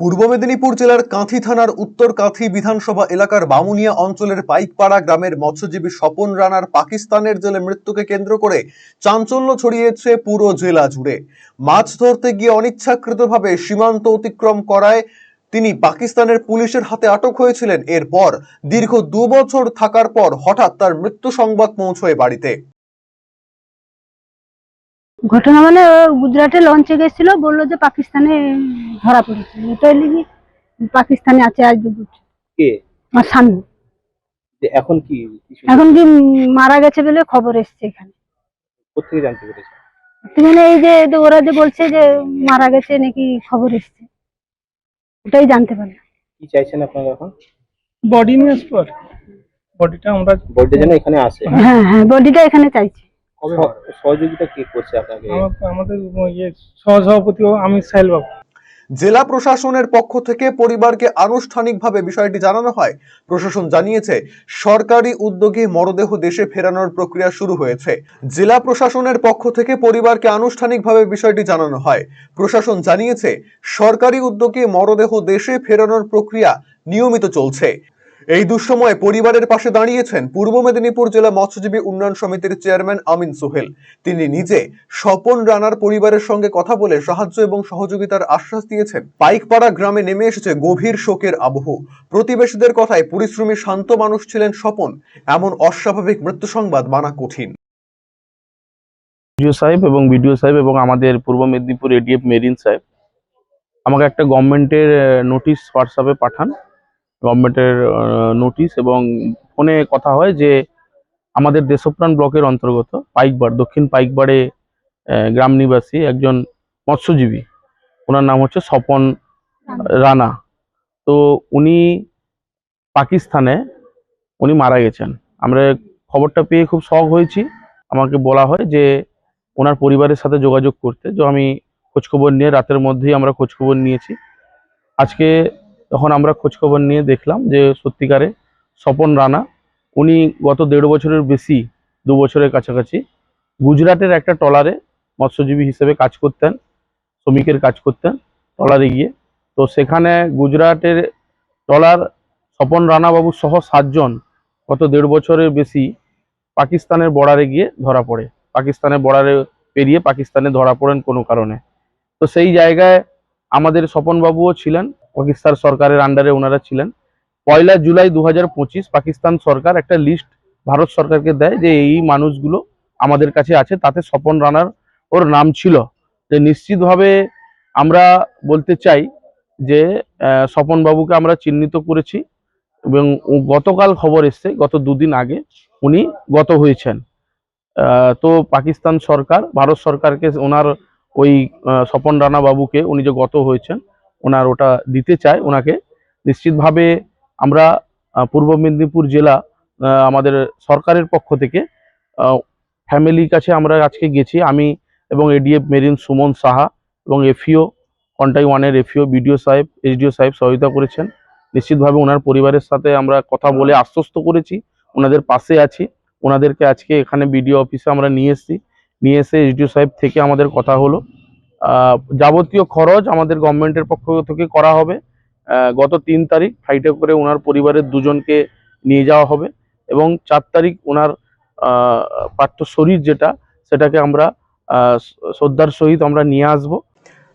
পূর্ব মেদিনীপুর জেলার কাঁথি থানার উত্তর কাঁথি বিধানসভা এলাকার বামুনিয়া অঞ্চলের পাইকপাড়া গ্রামের মৎস্যজীবী স্বপন রানার পাকিস্তানের জেলে মৃত্যুকে কেন্দ্র করে চাঞ্চল্য ছড়িয়েছে পুরো জেলা জুড়ে। মাছ ধরতে গিয়ে অনিচ্ছাকৃতভাবে সীমান্ত অতিক্রম করায় তিনি পাকিস্তানের পুলিশের হাতে আটক হয়েছিলেন। এরপর দীর্ঘ দু বছর থাকার পর হঠাৎ তার মৃত্যু সংবাদ পৌঁছয় বাড়িতে। ঘটনা মানে ও গুজরাটে লঞ্চে গেছিল বলল যে পাকিস্তানে ধরা পড়েছে। এটাই লিখি পাকিস্তানে আছে আজ কে? আমার স্বামী। এখন কি এখন কি মারা গেছে বলে খবর এসছে এখানে। কোথেকে জানতে পেরেছে? মানে এই যে ওরা যে বলছে যে মারা গেছে নাকি খবর এসছে ওটাই জানতে পারলাম। কি চাইছেন আপনারা এখন? বডি নিয়ে বডিটা আমরা বডিটা যেন এখানে আসে। হ্যাঁ হ্যাঁ বডিটা এখানে চাইছি। সহ- সহযোগিতা কে করছে আপনাকে? আমাদের ইয়ে সহসভাপতি আমি সাহেল বাবু। জেলা প্রশাসনের পক্ষ থেকে পরিবারকে আনুষ্ঠানিকভাবে বিষয়টি জানানো হয়। প্রশাসন জানিয়েছে সরকারি উদ্যোগে মরদেহ দেশে ফেরানোর প্রক্রিয়া শুরু হয়েছে। জেলা প্রশাসনের পক্ষ থেকে পরিবারকে আনুষ্ঠানিকভাবে বিষয়টি জানানো হয়। প্রশাসন জানিয়েছে সরকারি উদ্যোগে মরদেহ দেশে ফেরানোর প্রক্রিয়া নিয়মিত চলছে। এই দুঃসময়ে পরিবারের পাশে দাঁড়িয়েছেন পূর্ব মেদিনীপুর জেলা মৎস্যজীবী উন্নয়ন সমিতির চেয়ারম্যান আমিন সোহেল। তিনি নিজে স্বপন রানার পরিবারের সঙ্গে কথা বলে সাহায্য এবং সহযোগিতার আশ্বাস দিয়েছেন। পাইকপাড়া গ্রামে নেমে এসেছে গভীর শোকের আবহ। প্রতিবেশীদের কথায় পরিশ্রমী শান্ত মানুষ ছিলেন স্বপন। এমন অস্বাভাবিক মৃত্যু সংবাদ মানা কঠিন। সাহেব এবং বিডিও সাহেব এবং আমাদের পূর্ব মেদিনীপুর এডিএফ মেরিন সাহেব, আমাকে একটা গভর্নমেন্টের নোটিশ হোয়াটসঅ্যাপে পাঠান। গভর্নমেন্টের নোটিশ এবং ফোনে কথা হয় যে আমাদের দেশপ্রাণ ব্লকের অন্তর্গত পাইকবার দক্ষিণ পাইকবাড়ে গ্রাম নিবাসী একজন মৎস্যজীবী। ওনার নাম হচ্ছে স্বপন রানা। তো উনি পাকিস্তানে, উনি মারা গেছেন। আমরা খবরটা পেয়ে খুব শখ হয়েছি। আমাকে বলা হয় যে ওনার পরিবারের সাথে যোগাযোগ করতে। তো আমি খোঁজখবর নিয়ে, রাতের মধ্যেই আমরা খোঁজখবর নিয়েছি। আজকে যখন আমরা খোঁজখবর নিয়ে দেখলাম যে সত্যিকারে স্বপন রানা, উনি গত দেড় বছরের বেশি, দু বছরের কাছাকাছি গুজরাটের একটা ট্রলারে মৎস্যজীবী হিসেবে কাজ করতেন, শ্রমিকের কাজ করতেন ট্রলারে গিয়ে। তো সেখানে গুজরাটের ট্রলার স্বপন রানাবাবু সহ সাতজন গত দেড় বছরের বেশি পাকিস্তানের বর্ডারে গিয়ে ধরা পড়ে। পাকিস্তানের বর্ডারে পেরিয়ে পাকিস্তানে ধরা পড়েন কোনো কারণে। তো সেই জায়গায় আমাদের স্বপনবাবুও ছিলেন পাকিস্তান সরকারের আন্ডারে ওনারা ছিলেন। পয়লা জুলাই দু হাজার পঁচিশ পাকিস্তান সরকার একটা লিস্ট ভারত সরকারকে দেয় যে এই মানুষগুলো আমাদের কাছে আছে, তাতে স্বপন রানার ওর নাম ছিল। যে নিশ্চিতভাবে আমরা বলতে চাই যে স্বপন বাবুকে আমরা চিহ্নিত করেছি এবং গতকাল খবর এসছে, গত দুদিন আগে উনি গত হয়েছেন। তো পাকিস্তান সরকার, ভারত সরকারকে ওনার ওই স্বপন রানা বাবুকে উনি যে গত হয়েছেন ওনার ওটা দিতে চায় ওনাকে। নিশ্চিতভাবে আমরা পূর্ব মেদিনীপুর জেলা আমাদের সরকারের পক্ষ থেকে ফ্যামিলির কাছে আমরা আজকে গেছি। আমি এবং এডিএফ মেরিন সুমন সাহা এবং এফিও কন্টাই ওয়ানের এফিও বিডিও সাহেব, এইচডিও সাহেব সহায়তা করেছেন। নিশ্চিতভাবে ওনার পরিবারের সাথে আমরা কথা বলে আশ্বস্ত করেছি, ওনাদের পাশে আছি। ওনাদেরকে আজকে এখানে বিডিও অফিসে আমরা নিয়ে এসেছি। নিয়ে এসে এইচডিও সাহেব থেকে আমাদের কথা হলো। যাবতীয় খরচ আমাদের গভর্নমেন্টের পক্ষ থেকে করা হবে। গত তিন তারিখ ফ্লাইটে করে ওনার পরিবারের দুজনকে নিয়ে যাওয়া হবে এবং চার তারিখ ওনার পার্থ শরীর যেটা, সেটাকে আমরা শ্রদ্ধার সহিত আমরা নিয়ে আসব।